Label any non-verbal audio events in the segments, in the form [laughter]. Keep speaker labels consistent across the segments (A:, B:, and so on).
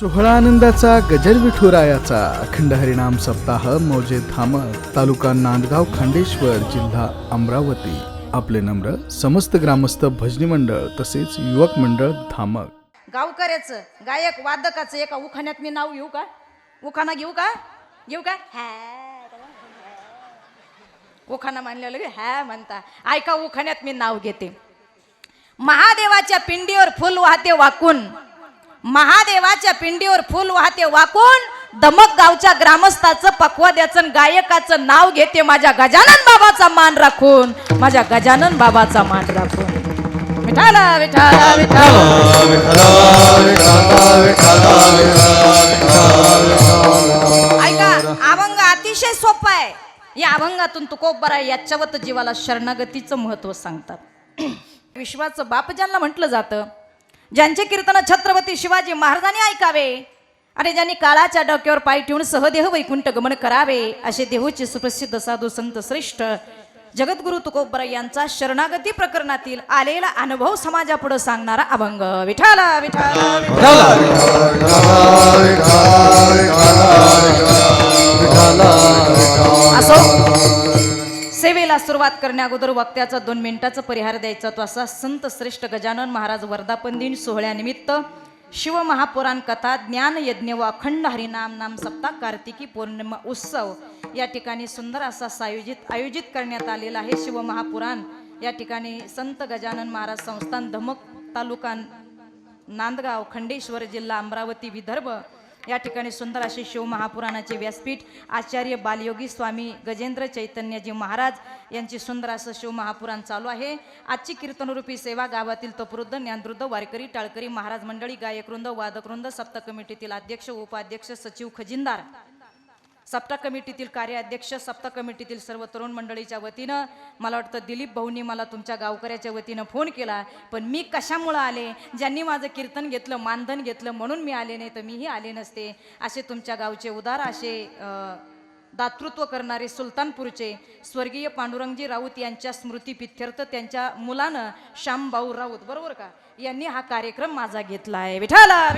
A: सोहळा आनंदाचा गजर विठुरायाचा. अखंड हरिणाम सप्ताह मौजे धामक तालुका नांदगाव खांडेश्वर जिल्हा अमरावती. आपले नम्र समस्त ग्रामस्थ भजनी मंडळ तसेच युवक मंडळ धामक.
B: गावकऱ्याचं गायक वादकाचं एका उखाण्यात मी नाव घेऊ का? उखाणा घेऊ का? घेऊ का? हॅ. उखाणा म्हणलेलं की हॅ म्हणता. ऐका उखाण्यात मी नाव घेते. महादेवाच्या पिंडीवर फुल वाहते वाकून. महादेवाच्या पिंडीवर फुल वाहते वाकून. दमक गावच्या ग्रामस्थाचं पकवाद्याचं गायकाचं नाव घेते माझ्या गजानन बाबाचा मान राखून. माझ्या गजानन बाबाचा मान राखून. विठाला विठाला विठाला ऐका अभंग अतिशय सोपा आहे. या अभंगातून तुकोबरा याच्यावत जीवाला शरणागतीचं महत्त्व सांगतात. [clears throat] विश्वाचं बाप ज्यांना म्हटलं जातं ज्यांचे कीर्तन छत्रपती शिवाजी महाराजांनी ऐकावे आणि ज्यांनी काळाच्या डोक्यावर पाय ठेवून सहदेह वैकुंठ गमन करावे असे देहूचे सुप्रसिद्ध साधू संत श्रेष्ठ जगद्गुरु तुकोबर यांचा शरणागती प्रकरणातील आलेला अनुभव समाजापुढे सांगणारा अभंग विठाला विठाला विठाला. असो सेवेला सुरुवात करण्या अगोदर वक्त्याचा दोन मिनिटाचा परिहार द्यायचा. तो असा संत श्रेष्ठ गजानन महाराज वर्धापन दिन सोहळ्यानिमित्त शिवमहापुराण कथा ज्ञान यज्ञ व अखंड हरिनाम नाम सप्ताह कार्तिकी पौर्णिमा उत्सव या ठिकाणी सुंदर असा सायोजित आयोजित करण्यात आलेला आहे शिवमहापुराण. या ठिकाणी संत गजानन महाराज संस्थान धमक तालुका नांदगाव खंडेश्वर जिल्हा अमरावती विदर्भ या ठिकाणी सुंदर असे शिवमहापुराणाचे व्यासपीठ आचार्य बालयोगी स्वामी गजेंद्र चैतन्यजी महाराज यांची सुंदर असं शिवमहापुराण चालू आहे. आजची कीर्तनरूपी सेवा गावातील तपवृद्ध ज्ञानवृद्ध वारकरी टाळकरी महाराज मंडळी गायकवृंद वादकवृंद सप्त कमिटीतील अध्यक्ष उपाध्यक्ष सचिव खजिनदार सप्ता कमिटीतील कार्याध्यक्ष सप्ता कमिटीतील सर्व तरुण मंडळीच्या वतीनं मला वाटतं दिलीप भाऊंनी मला तुमच्या गावकऱ्याच्या वतीनं फोन केला पण मी कशामुळं आले? ज्यांनी माझं कीर्तन घेतलं मानधन घेतलं म्हणून मी आले नाही तर मीही आले नसते. असे तुमच्या गावचे उदार असे दातृत्व करणारे सुलतानपूरचे स्वर्गीय पांडुरंगजी राऊत यांच्या स्मृती पित्यर्थ त्यांच्या मुलानं श्यामभाऊ राऊत बरोबर का? यांनी हा कार्यक्रम माझा घेतला आहे. विठाला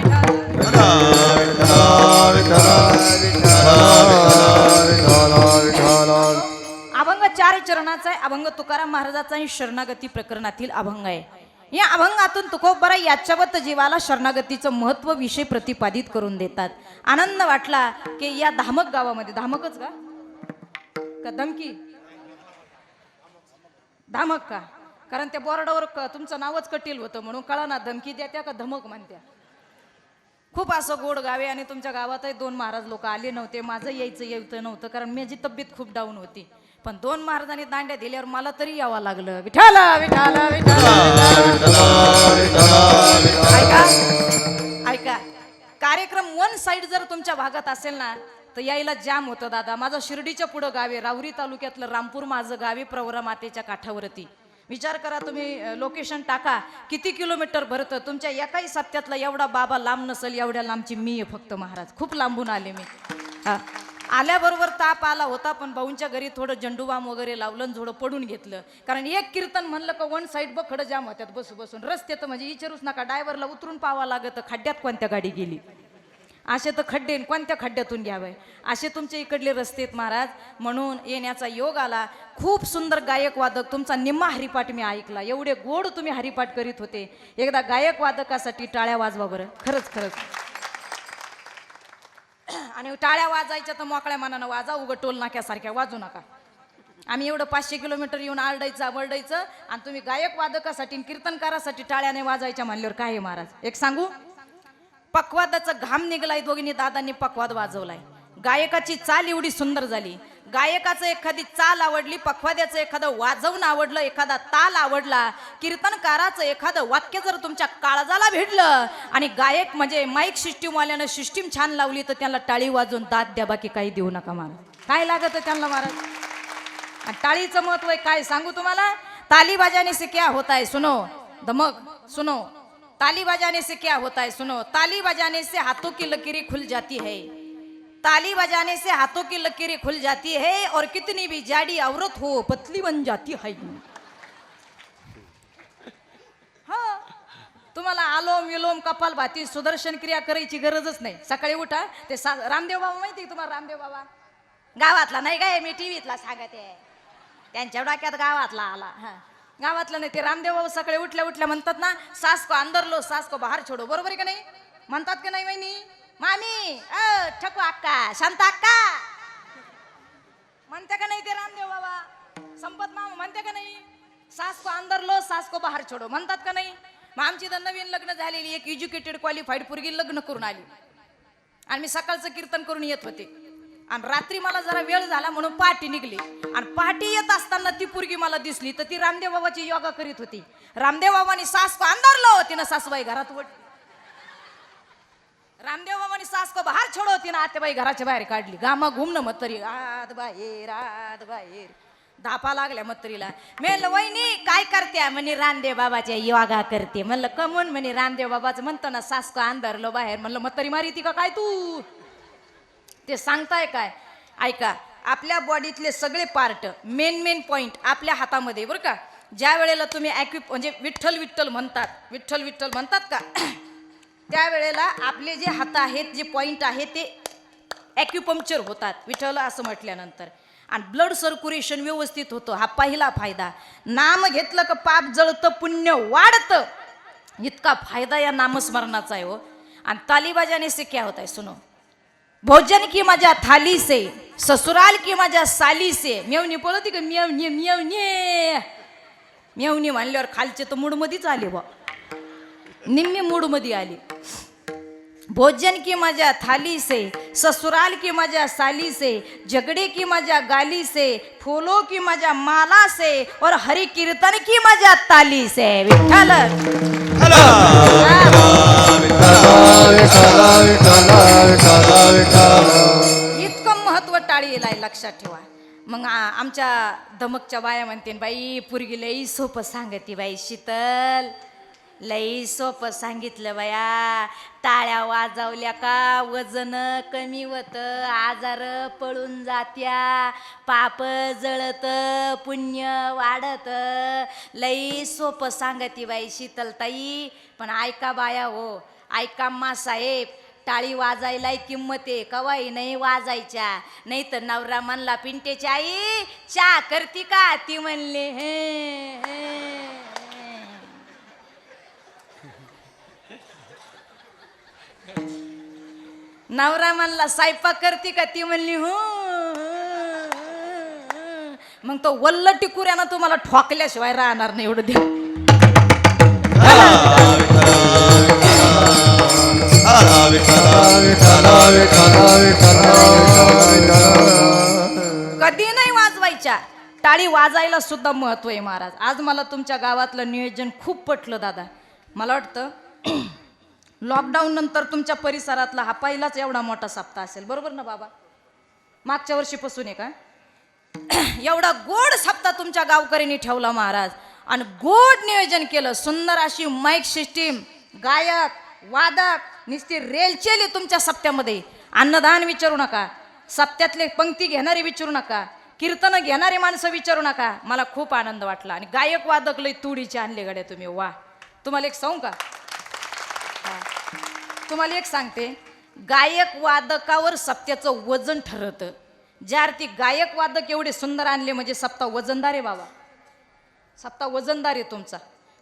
B: अभंग चार चरणाचा आहे. अभंग तुकाराम महाराजाचा शरणागती प्रकरणातील अभंग आहे. या अभंगातून तुकोबरा याच्यावत जीवाला शरणागतीचं महत्त्व विषय प्रतिपादित करून देतात. आनंद वाटला की या धामक गावामध्ये धामकच का? का धमकी? धामक का? कारण त्या बोर्डावर क- तुमचं नावच कटील होतं म्हणून कळा ना धमकी द्या का धमक म्हणत्या? खूप असं गोड गावे आणि तुमच्या गावातही दोन महाराज लोक आले नव्हते माझं यायचं यायचं नव्हतं कारण माझी तब्येत खूप डाऊन होती. पण दोन महाराजांनी दांड्या दिल्यावर मला तरी यावं लागलं. विठाला विठाला विठाला ऐका ऐका. कार्यक्रम वन साइड जर तुमच्या भागात असेल ना तर यायला जाम होतं दादा. माझं शिर्डीच्या पुढं गावे राहुरी तालुक्यातलं रामपूर माझं गावे प्रवरा मातेच्या काठावरती. विचार करा तुम्ही लोकेशन टाका. किती किलोमीटर भरतं? तुमच्या एकाही सप्त्यातला एवढा बाबा लांब नसेल एवढ्या लांबची मी आहे फक्त महाराज. खूप लांबून आले मी. हा. आल्याबरोबर ताप आला होता पण भाऊंच्या घरी थोडं झंडूबाम वगैरे लावलं आणि थोडं पडून घेतलं. कारण एक कीर्तन म्हणलं का वन साईड बखड जाम होत्यात बसू बसून. रस्ते तर म्हणजे विचारूच नका डायव्हरला उतरून पावा लागत खड्ड्यात कोणत्या गाडी गेली? असे तर खड्डे कोणत्या खड्ड्यातून घ्यावे? असे तुमचे इकडले रस्ते आहेत महाराज. म्हणून येण्याचा योग आला. खूप सुंदर गायक वादक तुमचा निम्मा हरिपाठ मी ऐकला. एवढे गोड तुम्ही हरिपाठ करीत होते. एकदा गायक वादकासाठी टाळ्या वाजवा बरं. खरंच खरंच. आणि टाळ्या वाजायच्या तर मोकळ्या मनानं वाजा उगं टोल नाक्यासारख्या वाजू नका. आम्ही एवढं पाचशे किलोमीटर येऊन आरडायचं आबरडायचं आणि तुम्ही गायक वादकासाठी कीर्तनकारासाठी टाळ्याने वाजायच्या म्हणल्यावर काय महाराज? एक सांगू? पकवादाचं घाम निघलाय दोघींनी दादांनी पक्वाद वाजवलाय. गायकाची चाल एवढी सुंदर झाली. गायकाचं एखादी चाल आवडली पखवाद्याचं एखादं वाजवून आवडलं एखादा ताल आवडला कीर्तनकाराचं एखादं वाक्य जर तुमच्या काळजाला भेटलं आणि गायक म्हणजे माईक सिस्टीमवाल्यानं सिस्टीम छान लावली तर त्याला टाळी वाजवून दाद द्या बाकी काही देऊ नका महाराज काय लागत त्यांना महाराज आणि टाळीचं महत्त्व आहे काय सांगू तुम्हाला? तालीबाजाने से क्या होता है सुनो धमक सुनो. ताली बजाने से क्या होता है सुनो. ताली बजाने से हाथों की लकीरें खुल जाती है. ताली बजाने से हाथों की लकीरें खुल जाती है और कितनी भी जाड़ी औरत हो पतली बन जाती है। हा तुम्हाला आलोम विलोम कपाल भाती सुदर्शन क्रिया करायची गरजच नाही. सकाळी उठा ते सा रामदेव बाबा माहिती आहे तुम्हाला रामदेव बाबा? गावातला नाही काय मी टीव्हीतला सांगत आहे. त्यांच्या डोक्यात गावातला आला. हा. गावातलं नाही ते रामदेव बाबा सकाळी उठल्या उठल्या म्हणतात ना सास को अंदर लो सास को बाहेर छोडो. बरोबर आहे का नाही? म्हणतात का नाही वहिनी? मामी अ ठकू अक्का शांत अक्का. म्हणते का नाही ते रामदेव बाबा? संपत मामा म्हणते का नाही? सासको अंदर लो सासको बाहेर छोडो म्हणतात का नाही? मग आमची तर नवीन लग्न झालेली एक एज्युकेटेड क्वालिफाईड पोरगी लग्न करून आली. आणि मी सकाळचं कीर्तन करून येत होते. आणि रात्री मला जरा वेळ झाला म्हणून पहाटी निघली. आणि पहाटी येत असताना ती पोरगी मला दिसली तर ती रामदेव बाबाची योगा करीत होती. रामदेव बाबांनी सासको को अंदरलो तिनं सासूबाई घरात वट रामदेव बाबांनी सास को बाहेर छोडो ना आत्याबाई घराच्या बाहेर काढली. गामा घुमणं ना तरी आत बाहेर आत बाहेर धापा लागल्या मत्तरीला म्हणलं वहिनी काय करते म्हणे रामदेव बाबाच्या योगा करते. म्हणलं कमून? म्हणे रामदेव बाबाचं म्हणतो ना सास को अंधारलो बाहेर. म्हणलं मत्तरी मारी ती का काय तू? ते सांगताय काय? ऐका आपल्या बॉडीतले सगळे पार्ट मेन मेन पॉइंट आपल्या हातामध्ये बरं का? ज्या वेळेला तुम्ही ॲक्विप म्हणजे विठ्ठल विठ्ठल म्हणतात. विठ्ठल विठ्ठल म्हणतात का? त्यावेळेला आपले जे हात आहेत जे पॉईंट आहे ते ॲक्युपंक्चर होतात. विठ्ठल असं म्हटल्यानंतर. आणि ब्लड सर्क्युलेशन व्यवस्थित होतं. हा पहिला फायदा. नाम घेतलं का पाप जळतं पुण्य वाढतं. इतका फायदा या नामस्मरणाचा आहे हो. आणि तालीबाजाने से क्या होता है सुनो. भोजन की माझ्या थाली से ससुराल की माझ्या साली से. मेवणी पळती का? मेवणी मेवणी. मेवणी म्हणल्यावर खालचे तर मूडमध्येच आले बा निम्मी मूडमध्ये आली. भोजन की मजा थाली से ससुराल की मजा साली से झगड़े की मजा गाली से फूलों की मजा माला से और हरि कीर्तन की मजा ताली से। विठ्ठल। इतकं महत्त्व टाळीला लक्षात ठेवा. मग आमच्या धमकच्या बाया म्हणते बाई पुरगी लई सोपं सांगते बाई शीतल. लई सोपं सांगितलं बाया. टाळ्या वाजवल्या का? वजन कमी होतं आजार पळून जात्या. पाप जळत पुण्य वाढत. लई सोपं सांगती बाई शीतलताई. पण ऐका बाया हो ऐका मा साहेब टाळी वाजायलाही किंमत आहे कवाई नाही वाजायच्या. नाही तर नवरा म्हणला पिंटेची आई चा करती का? ती म्हणले हे, हे. नवरा म्हणला स्वयंपाक करती का? ती म्हणली हो मग तो वल्ल टिकुऱ्यानं तुम्हाला ठोकल्याशिवाय राहणार नाही एवढं दे कधी नाही वाजवायच्या. टाळी वाजायला सुद्धा महत्त्व आहे महाराज. आज मला तुमच्या गावातलं नियोजन खूप पटलं दादा. मला वाटतं लॉकडाऊन नंतर तुमच्या परिसरातला हा पहिलाच एवढा मोठा सप्ताह असेल. बरोबर ना बाबा? मागच्या वर्षीपासून आहे का [clears throat] एवढा गोड सप्ताह तुमच्या गावकऱ्यांनी ठेवला महाराज. आणि गोड नियोजन केलं. सुंदर अशी माईक सिस्टीम गायक वादक नुसती रेलचेली तुमच्या सप्त्यामध्ये. अन्नदान विचारू नका. सप्त्यातले पंक्ती घेणारे विचारू नका. कीर्तन घेणारे माणसं विचारू नका. मला खूप आनंद वाटला. आणि गायक वादक लय तुडीचे आणले गड्या तुम्ही. वा. तुम्हाला एक सांगू का? तुम्हाला एक सांगते गायक वादकावर सप्त्याचं वजन ठरतं. ज्या अर्थी गायक वादक एवढे सुंदर आणले म्हणजे सप्ताह वजनदार आहे बाबा. सप्ताह वजनदार आहे तुमचा.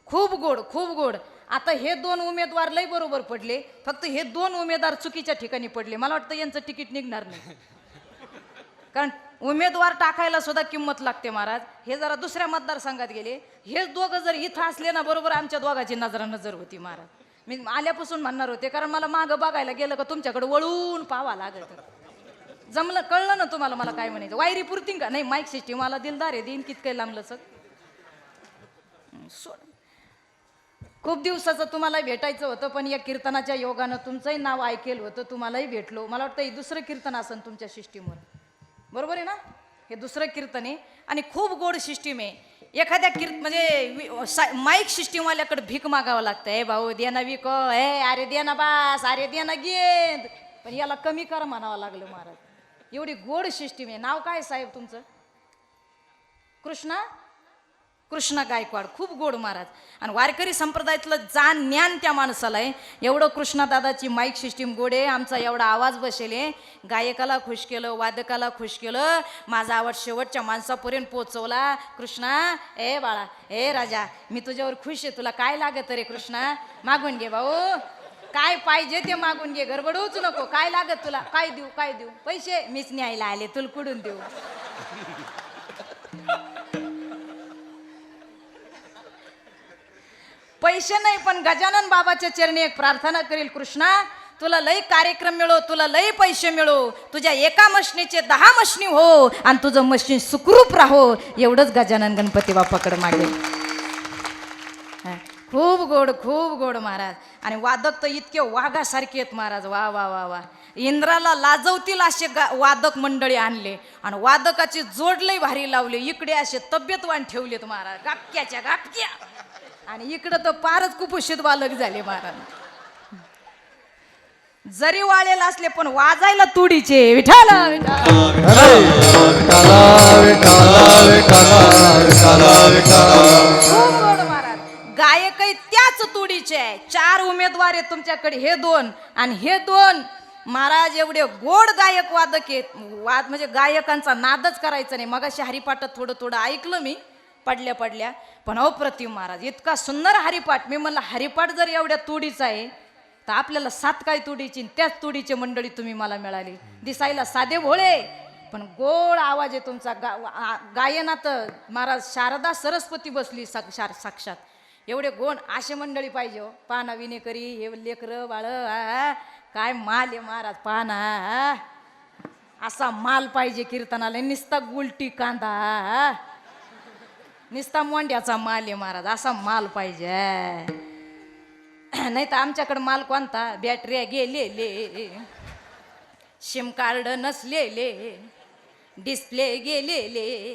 B: खूप गोड खूप गोड. आता हे दोन उमेदवार लय बरोबर पडले फक्त हे दोन उमेदवार चुकीच्या ठिकाणी पडले. मला वाटतं यांचं तिकीट निघणार नाही. कारण उमेदवार टाकायला सुद्धा किंमत लागते महाराज. हे जरा दुसऱ्या मतदारसंघात गेले. हे दोघं जर इथं असले ना बरोबर आमच्या दोघांची नजरा नजर होती महाराज. मी आल्यापासून म्हणणार होते कारण मला मागं बघायला गेलं का तुमच्याकडे वळून पाहावा लागत. जमलं कळलं ना तुम्हाला मला काय म्हणायचं? वायरी पुरती का? नाही माईक सिस्टीम मला दिलदार आहे देईन कितकं लांबलं सग सोड. खूप दिवसाचं तुम्हाला भेटायचं होतं पण या कीर्तनाच्या योगानं तुमचंही नाव ऐकेल होतं तुम्हालाही भेटलो. मला वाटतं हे दुसरं कीर्तन असेल तुमच्या सिस्टीमवर बरोबर आहे ना? हे दुसरं कीर्तन आहे आणि खूप गोड सिस्टीम आहे. एखाद्या कीर्त म्हणजे माईक सिस्टीमवाल्याकडे भीक मागावं लागतं. हे भाऊ दे ना विक. हे अरे दे ना बास. अरे दे ना गेंद. पण याला कमी कर म्हणावं लागलं महाराज. एवढी गोड सिस्टीम आहे. नाव काय साहेब तुमचं? कृष्णा? कृष्णा गायकवाड खूप गोड महाराज. आणि वारकरी संप्रदायातलं जाण ज्ञान त्या माणसाला आहे. एवढं कृष्णा दादाची माईक सिस्टीम गोड आहे. आमचा एवढा आवाज बसेल गायकाला खुश केलं वादकाला खुश केलं. माझा आवाज शेवटच्या माणसापर्यंत पोचवला. कृष्णा ए बाळा ए राजा मी तुझ्यावर खुश आहे. तुला काय लागत रे कृष्णा? मागून घे भाऊ. काय पाहिजे ते मागून घे. गडबडूच नको. काय लागत तुला? काय देऊ काय देऊ? पैसे मीच न्यायला आले. तुला कुडून देऊ? पैसे नाही पण गजानन बाबाच्या चरणी एक प्रार्थना करील कृष्णा तुला लई कार्यक्रम मिळो तुला लई पैसे मिळो. तुझ्या एका मशनीचे दहा मशनी हो आणि तुझं मशीन सुखरूप राहो. एवढंच गजानन गणपती बापाकडे मागेल खूप गोड खूप गोड महाराज. आणि वादक तर इतके वाघासारखे आहेत महाराज. वा वा वा वा. इंद्राला लाजवतील असे गा वादक मंडळी आणले. आणि वादकाची जोड लई भारी लावले. इकडे असे तब्येतवान ठेवलेत महाराज. गापक्याच्या गापक्या आणि इकडं तर फारच कुपोषित बालक झाले महाराज जरी वाळेल असले पण वाजायला तुडीचे. विठाला गायकही त्याच तुडीचे आहे. चार उमेदवार आहेत तुमच्याकडे हे दोन. आणि हे दोन महाराज एवढे गोड गायक वादक आहेत. वाद म्हणजे गायकांचा नादच करायचा नाही. मग हरिपाठात थोडं थोडं ऐकलं मी. पडल्या पडल्या पण अप्रतिम महाराज इतका सुंदर हरिपाठ. मी म्हणलं हरिपाठ जर एवढ्या तुडीचा आहे तर आपल्याला सात काय तुडीची आणि त्याच तुडीची मंडळी तुम्ही मला मिळाली. दिसायला साधे भोळे पण गोड आवाज आहे तुमचा. गा गायनात महाराज शारदा सरस्वती बसली साक्षात साक्षात. एवढे गोण असे मंडळी पाहिजे हो. पाना विनेकरी हे लेकरं बाळ काय माल आहे महाराज पाना असा माल पाहिजे कीर्तनाला. निस्ता गुलटी कांदा निस्ता मोंड्याचा माल आहे महाराज असा माल पाहिजे. नाही तर आमच्याकडे माल कोणता? बॅटऱ्या गेलेले. सिम कार्ड नसलेले. डिस्प्ले गेलेले.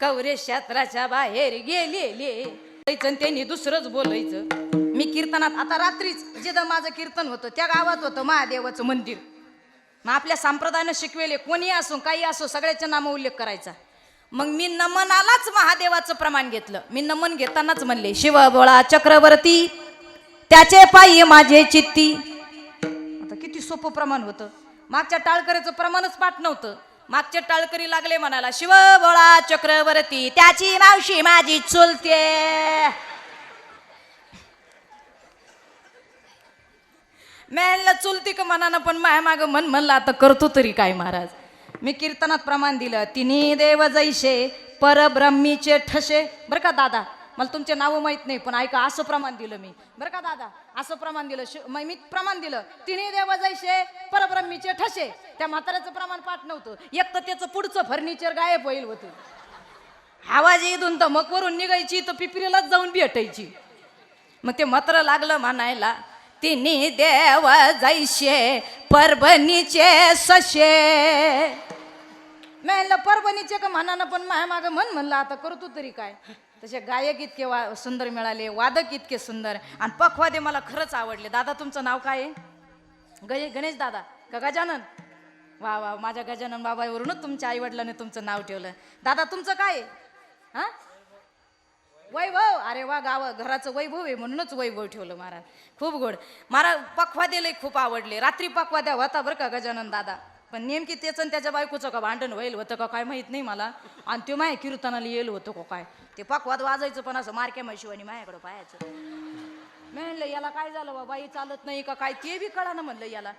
B: कवरेज क्षेत्राच्या बाहेर गेलेले. त्यांनी दुसरंच बोलायचं. मी कीर्तनात आता रात्रीच जिथं माझं कीर्तन होतं त्या गावात होतं महादेवाचं मंदिर. मग आपल्या संप्रदायानं शिकवेले कोणी असो काही असो सगळ्याच्या नाम उल्लेख करायचा. मग मी नमनालाच महादेवाचं प्रमाण घेतलं. मी नमन घेतानाच म्हणले शिव बोळा चक्रवर्ती त्याचे पायी माझे चित्ती. आता किती सोपं प्रमाण होतं. मागच्या टाळकरीचं प्रमाणच पाठ नव्हतं. मागच्या टाळकरी लागले म्हणाला शिव बोळा चक्रवर्ती त्याची मावशी माझी चुलते. मेला चुलती का मनानं पण माया माग मन म्हणलं आता करतो तरी काय महाराज. मी कीर्तनात प्रमाण दिलं. तिन्ही देव जैसे परब्रह्मीचे ठसे. बरं का दादा? मला तुमचे नावं माहीत नाही पण ऐका असं प्रमाण दिलं मी. बरं का दादा? असं प्रमाण दिलं. शि- मग मी प्रमाण दिलं. तिन्ही देव जैसे परब्रह्मीचे ठसे. त्या म्हाताऱ्याचं प्रमाण पाठ नव्हतं. एक तर त्याचं पुढचं फर्निचर गायब होईल होतं. आवाज इथून तर मग वरून निघायची तर पिपरीलाच जाऊन भेटायची. मग ते मात्र लागलं म्हणायला तिन्ही देव जैसे परभणीचे सशे. म्हणलं परभणीचे का म्हणानं पण माया मागं म्हण म्हणलं आता करतो तरी काय? तसे गायक इतके वा सुंदर मिळाले वादक इतके सुंदर. आणि पखवादे मला खरंच आवडले. दादा तुमचं नाव काय आहे? गय गणेश दादा. का गजानन? वा वा माझ्या गजानन बाबावरूनच तुमच्या आईवडिलांनी तुमचं नाव ठेवलं. दादा तुमचं काय हां? वैभव? अरे वा गाव घराचं वैभव आहे म्हणूनच वैभव ठेवलं महाराज. खूप गोड. महाराज पखवादेलाही खूप आवडले. रात्री पखवाद्या होता बरं का गजानन दादा? पण नेमकी त्याचं आणि त्याच्या बायकोचं का भांडण व्हायला होतं का काय माहीत नाही मला. आणि ते माय कीर्तनाला येईल होतं का काय. ते पकवाद वाजायचं पण असं मारक्या म्हशिवानी माझ्याकडं पाहायचं. मी म्हणलं याला काय झालं बा बाई चालत नाही का काय? ते बी कळालं म्हणलं याला.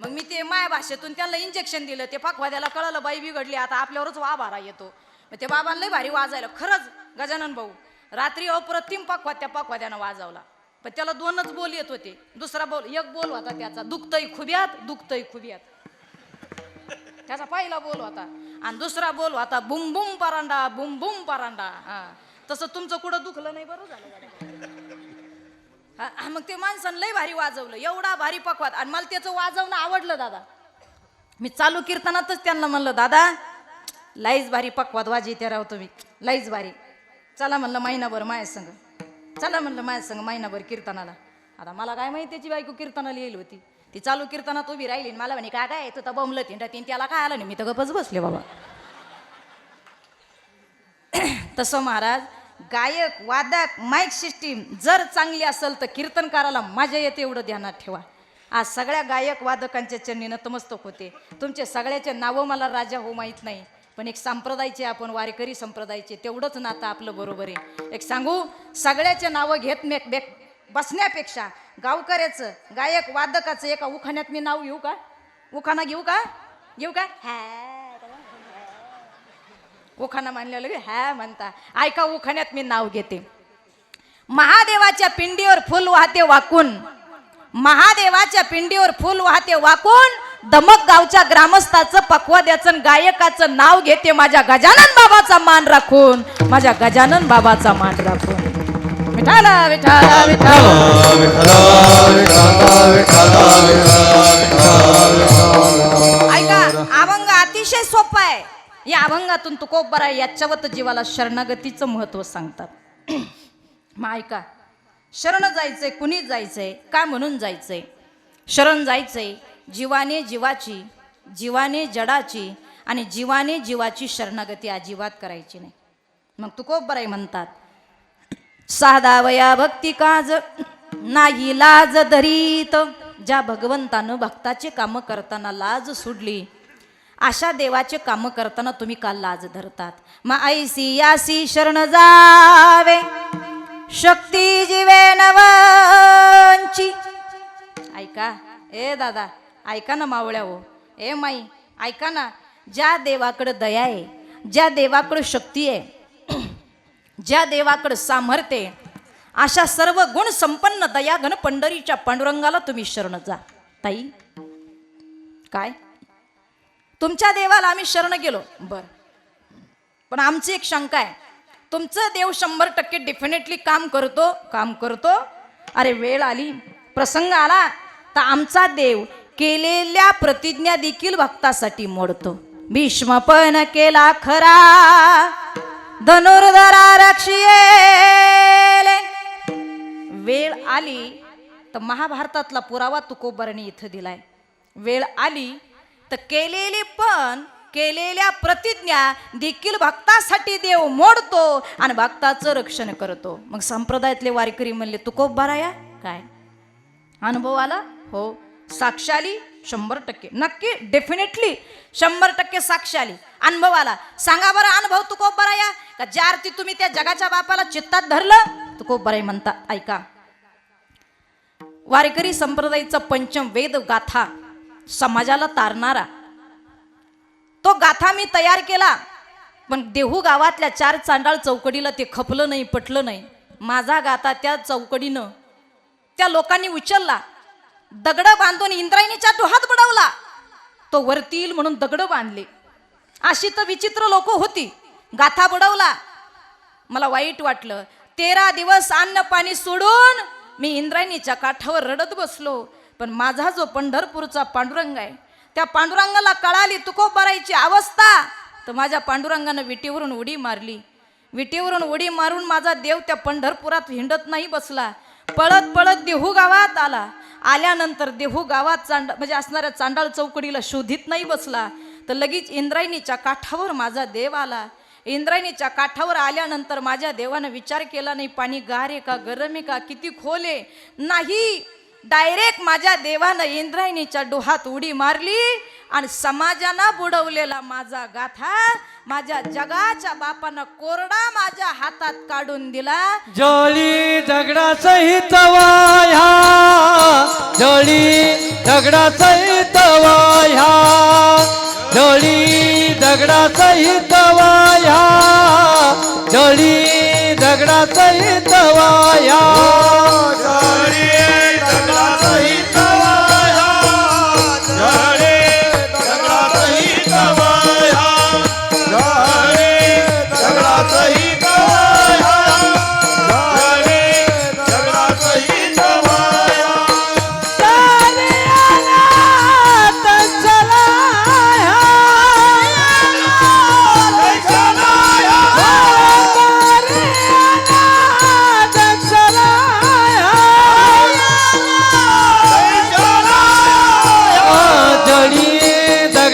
B: मग मी ते माया भाषेतून त्यांना इंजेक्शन दिलं. ते पकवाद्याला कळलं बाई बिघडली. आता आपल्यावरच वाभारा येतो. मग ते बाबांना लय भारी वाजायला. खरंच गजानन भाऊ रात्री अप्रतिम पकवाद त्या पकवाद्यानं वाजवला. पण त्याला दोनच बोल येत होते. दुसरा बोल एक बोल होता त्याचा. दुखतय खुब्यात दुखतय खुब्यात. त्याचा पहिला बोल होता. आणि दुसरा बोल होता बुम बुम परांडा बुम बुम परांडा. हा. तसं तुमचं कुठं दुखलं नाही बरं झालं हा, मग ते माणसानं लय भारी वाजवलं. एवढा भारी पकवात आणि मला त्याचं वाजवणं आवडलं दादा. मी चालू कीर्तनातच त्यांना म्हणलं दादा लाईच भारी पकवात वाजी राव तुम्ही. लाईच भारी. चला म्हणलं महिनाभर माया संग. चला म्हणलं माझ्या संग महिनाभर कीर्तनाला. आता मला काय माहिती त्याची बायको कीर्तनाला येईल होती. ती चालू कीर्तनात उभी राहिली आणि मला म्हणे काय काय तू तर बमलं तीन तीन त्याला काय आलं नाही? मी तर गपच बसले बाबा. [clears throat] तसं महाराज गायक वादक माईक सिस्टीम जर चांगली असेल तर कीर्तनकाराला मजा येते एवढं ध्यानात ठेवा. आज सगळ्या गायक वादकांच्या चरणी नतमस्तक होते. तुमचे सगळ्याचे नावं मला राजा हो माहीत नाही. पण एक संप्रदायचे आपण वारकरी संप्रदायचे तेवढंच नातं आपलं बरोबर आहे. एक सांगू सगळ्याचे नावं घेत मे बसण्यापेक्षा गावकऱ्याचं गायक वादकाचं एका उखाण्यात मी नाव घेऊ का? उखाणा घेऊ का? घेऊ का? हॅ. उखाणा मानलेलं गे हॅ म्हणता. ऐका उखाण्यात मी नाव घेते. महादेवाच्या पिंडीवर फुल वाहते वाकून. महादेवाच्या पिंडीवर फुल वाहते वाकून. दमक गावच्या ग्रामस्थाचं पक्वाद्याचं गायकाचं नाव घेते माझ्या गजानन बाबाचा मान राखून. माझ्या गजानन बाबाचा मान राखून. ऐका अभंग अतिशय सोपा आहे. या अभंगातून तुकोबरा याच्यावर जीवाला शरणागतीचं महत्त्व सांगतात. [clears throat] मग ऐका शरण जायचंय कुणी जायचंय का म्हणून जायचंय? शरण जायचंय जीवाने जीवाची जीवाने जडाची आणि जीवाने जीवाची शरणागती अजिबात करायची नाही. मग तुकोबराई म्हणतात साधा वया भक्ती काज नाही लाज धरीत. ज्या भगवंतानं भक्ताचे कामं करताना लाज सोडली अशा देवाचे कामं करताना तुम्ही का लाज धरतात? मग ऐसी यासी शरण जावे शक्ती जीवे नवांची. ऐका ए दादा ऐका ना मावळ्या हो ए माई ऐका ना ज्या देवाकडं दया आहे ज्या देवाकडं शक्ती आहे ज्या देवाकडं सामर्थ्य अशा सर्व गुण संपन्न दयाघन पंढरीच्या पांडुरंगाला तुम्ही शरण जा. ताई काय? तुमच्या देवाला आम्ही शरण गेलो. बर. पण आमची एक शंका आहे. तुमचं देव शंभर टक्के डेफिनेटली काम करतो काम करतो. अरे वेळ आली. प्रसंग आला. तर आमचा देव केलेल्या प्रतिज्ञा देखील भक्तासाठी मोडतो. भीष्म पण केला खरा. धनुर्धरा रक्षिये वेळ आली तर महाभारतातला पुरावा तुकोबरणी इथं दिलाय. वेळ आली तर केलेली पण केलेल्या प्रतिज्ञा देखील भक्तासाठी देव मोडतो आणि भक्ताचं रक्षण करतो. मग संप्रदायातले वारकरी म्हणले तुकोबाराया काय? अनुभव आला? हो. साक्षाली शंभर टक्के. नक्की डेफिनेटली शंभर टक्के साक्षाली. अनुभवाला. सांगा बरं अनुभव तुकोबराया. का ज्या अर्थी तुम्ही त्या जगाच्या बापाला चित्तात धरलं तुकोबराई म्हणतात ऐका. वारकरी संप्रदायाचा पंचम वेद गाथा समाजाला तारणारा. तो गाथा मी तयार केला पण देहू गावातल्या चार चांडाळ चौकडीला ते खपलं नाही पटलं नाही. माझा गाथा त्या चौकडीनं त्या लोकांनी उचलला. दगड बांधून इंद्रायणीच्या डोहात बुडवला. तो वरती येईल म्हणून दगड बांधले. अशी तर विचित्र लोक होती. गाथा बुडवला. मला वाईट वाटलं. तेरा दिवस अन्न पाणी सोडून मी इंद्रायणीच्या काठावर रडत बसलो. पण माझा जो पंढरपूरचा पांडुरंग आहे त्या पांडुरंगाला कळाली तुकोबारायची अवस्था. तर माझ्या पांडुरंगानं विटीवरून उडी मारली. विटीवरून उडी मारून माझा देव त्या पंढरपुरात हिंडत नाही बसला. पळत पळत देहू गावात आला. आल्यानंतर देहू गावात चांड म्हणजे असणाऱ्या चांडाळ चौकडीला शोधित नाही बसला. तर लगेच इंद्रायणीच्या काठावर माझा देव आला. इंद्रायणीच्या काठावर आल्यानंतर माझ्या देवानं विचार केला नाही पाणी गार आहे का गरम आहे का? किती खोल आहे? नाही डायरेक्ट माझ्या देवानं इंद्रायणीच्या डोहात उडी मारली आणि समाजानं बुडवलेला माझा गाथा माझ्या जगाच्या बापानं कोरडा माझ्या हातात काढून दिला.
C: जळी दगडासहित वाया जळी दगडासहित वाया जळी दगडासहित वाया जळी दगडासहित वाया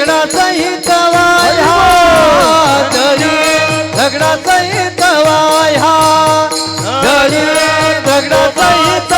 C: झगडा सहित वाया तरी झगडा सहित वाया तरी झगडा सहित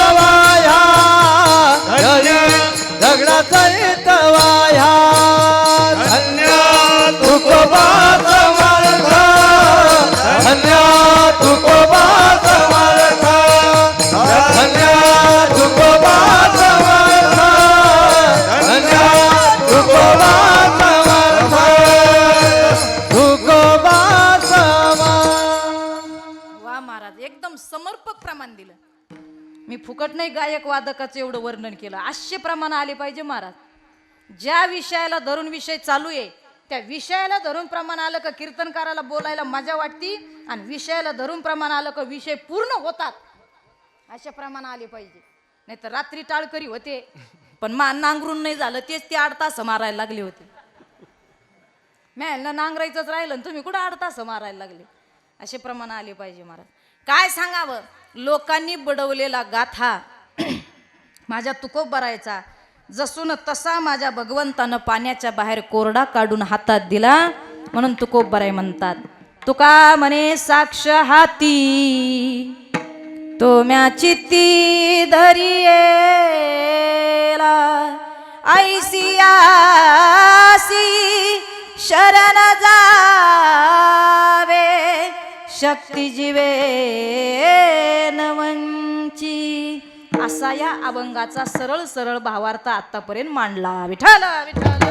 B: फुकट नाही गायक वादकाचं एवढं वर्णन केलं. आशे प्रमाण आले पाहिजे महाराज. ज्या विषयाला धरून विषय चालू आहे त्या विषयाला धरून प्रमाण आलं का कीर्तनकाराला बोलायला मजा वाटती आणि विषयाला धरून प्रमाण आलं का विषय पूर्ण होतात अशा प्रमाण आले पाहिजे. नाही तर रात्री टाळकरी होते पण मा नांगरून नाही झालं तेच ते आठ तास मारायला लागले होते. मॅलनं नांगरायचंच राहिलं तुम्ही कुठं आठ तास मारायला लागले? असे प्रमाण आले पाहिजे महाराज. काय सांगावं? लोकांनी बुडवलेला गाथा [clears throat] माझ्या तुकोब बरायचा जसून तसा माझ्या भगवंतानं पाण्याच्या बाहेर कोरडा काढून हातात दिला म्हणून तुकोब बराय म्हणतात. तुका म्हणे साक्ष हाती तो म्या चित्ती धरियेला ऐसी शरण जा शक्ती जीवे नवंची असा या अभंगाचा सरळ सरळ भावार्थ आतापर्यंत मांडला. विठाल विठाल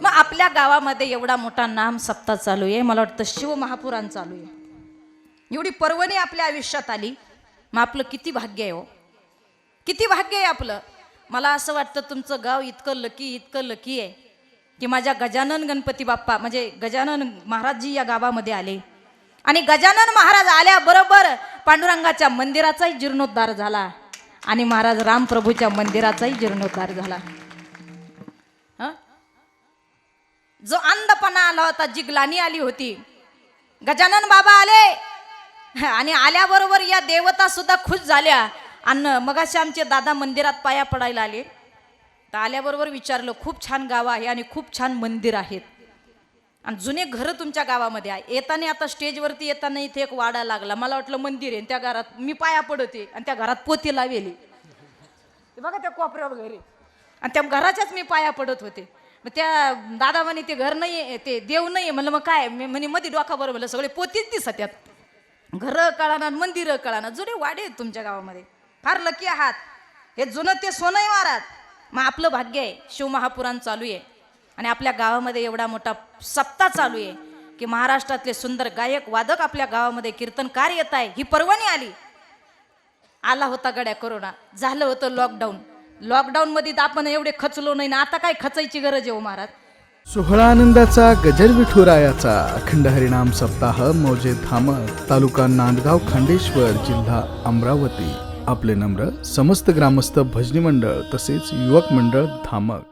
B: मग आपल्या गावामध्ये एवढा मोठा नाम सप्ताह चालू आहे. मला वाटतं शिव महापुराण चालू आहे. एवढी पर्वणी आपल्या आयुष्यात आली. मग आपलं किती भाग्य आहे हो. किती भाग्य आहे आपलं. मला असं वाटतं तुमचं गाव इतकं लकी इतकं लकी आहे की माझ्या गजानन गणपती बाप्पा म्हणजे गजानन महाराजजी या गावामध्ये आले. आणि गजानन महाराज आल्याबरोबर पांडुरंगाच्या मंदिराचाही जीर्णोद्धार झाला आणि महाराज रामप्रभूच्या मंदिराचाही जीर्णोद्धार झाला. जो अंधपणा आला होता जी ग्लानी आली होती. गजानन बाबा आले. आणि आल्याबरोबर या देवता सुद्धा खुश झाल्या. आणि मगाशी आमचे दादा मंदिरात पाया पडायला आले. तर आल्याबरोबर विचारलं खूप छान गाव आहे आणि खूप छान मंदिर आहेत. आणि जुने घरं तुमच्या गावामध्ये आहे. येताना आता स्टेजवरती येताना इथे एक वाडा लागला. मला वाटलं मंदिर आहे. आणि त्या घरात मी पाया पडते आणि त्या घरात पोती लावेली. ते बघा त्या कोपऱ्या वगैरे आणि त्या घराच्याच मी पाया पडत होते. मग त्या दादा म्हणे ते घर नाही आहे, ते देव नाही आहे. म्हणलं मग काय? मी म्हणे मध्ये डोकाबरोबर म्हणलं सगळे पोतीच दिसत यात घरं कळाना मंदिरं कळाना जुने वाडे आहेत तुमच्या गावामध्ये. फार लकी आहात. हे जुनं ते सोनं आहे महाराज मग आपलं भाग्य आहे शिवमहापुराण चालू आहे. आणि आपल्या गावामध्ये एवढा मोठा सप्ताह चालू आहे की महाराष्ट्रातले सुंदर गायक वादक आपल्या गावामध्ये कीर्तनकार येत आहे ही पर्वणी आली. आला होता गड्या कोरोना. झालं होतं लॉकडाऊन लॉकडाऊनमध्ये तर आपण एवढे खचलो नाही ना आता काय खचायची गरज आहे हो महाराज?
A: सोहळा आनंदाचा गजर विठुरायाचा अखंड हरिणाम सप्ताह मौजे धामक तालुका नांदगाव खांडेश्वर जिल्हा अमरावती. आपले नम्र समस्त ग्रामस्थ भजनी मंडळ तसेच युवक मंडळ धामक.